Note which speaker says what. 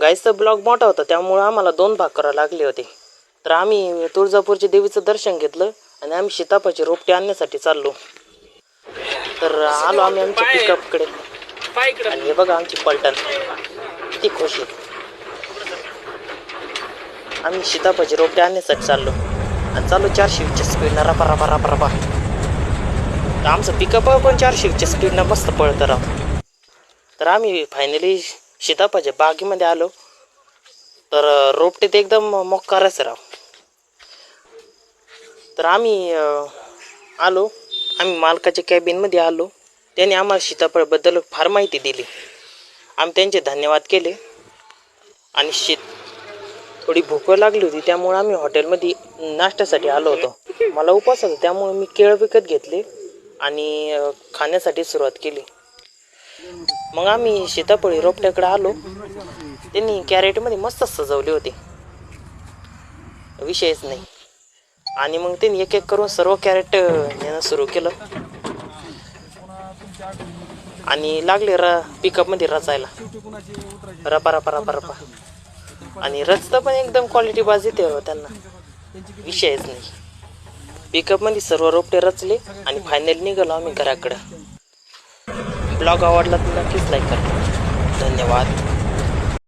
Speaker 1: गाईचा ब्लॉग मोठा होता त्यामुळे आम्हाला दोन भाग करावे लागले होते. तर आम्ही तुळजापूरच्या देवीचं दर्शन घेतलं आणि आम्ही सीताफळाचे रोपटे आणण्यासाठी चाललो. तर आलो आम्ही आमच्या पिकअपकडे आणि हे बघा आमची पलटण. किती खुश. आहे आम्ही सीताफळाचे रोपटे आणण्यासाठी चाललो. आणि चाललो चारशे वीसच्या स्पीडनं रपा रपा रपा रपा. आमचं पिकअप पण चारशे वीसच्या स्पीडनं मस्त पळतं राव. तर आम्ही फायनली सीताफळाच्या बागेमध्ये आलो. तर रोपटे ते एकदम मोक्कारच राव. तर आम्ही आलो. आम्ही मालकाच्या कॅबिनमध्ये आलो. त्याने आम्हाला सीताफळबद्दल फार माहिती दिली. आम्ही त्यांचे धन्यवाद केले. आणि शीत थोडी भूक लागली होती त्यामुळे आम्ही हॉटेलमध्ये नाश्त्यासाठी आलो होतो. मला उपास होता त्यामुळे मी केळ विकत घेतले आणि खाण्यासाठी सुरुवात केली. मग आम्ही सीताफळी रोपट्याकडे आलो. त्यांनी कॅरेटमध्ये मस्त सजवले होते. विषयच नाही. आणि मग त्यांनी एक एक करून सर्व कॅरेट नेणं सुरू केलं. आणि लागले र पिकअपमध्ये रचायला. रपा रपा रपा रपा. आणि रचतं पण एकदम क्वालिटी बाज येते हो त्यांना. विषयच नाही. पिकअपमध्ये सर्व रोपटे रचले आणि फायनल निघालो आम्ही घराकडं. ब्लॉग आवडला तर नक्कीच लाईक करा. धन्यवाद.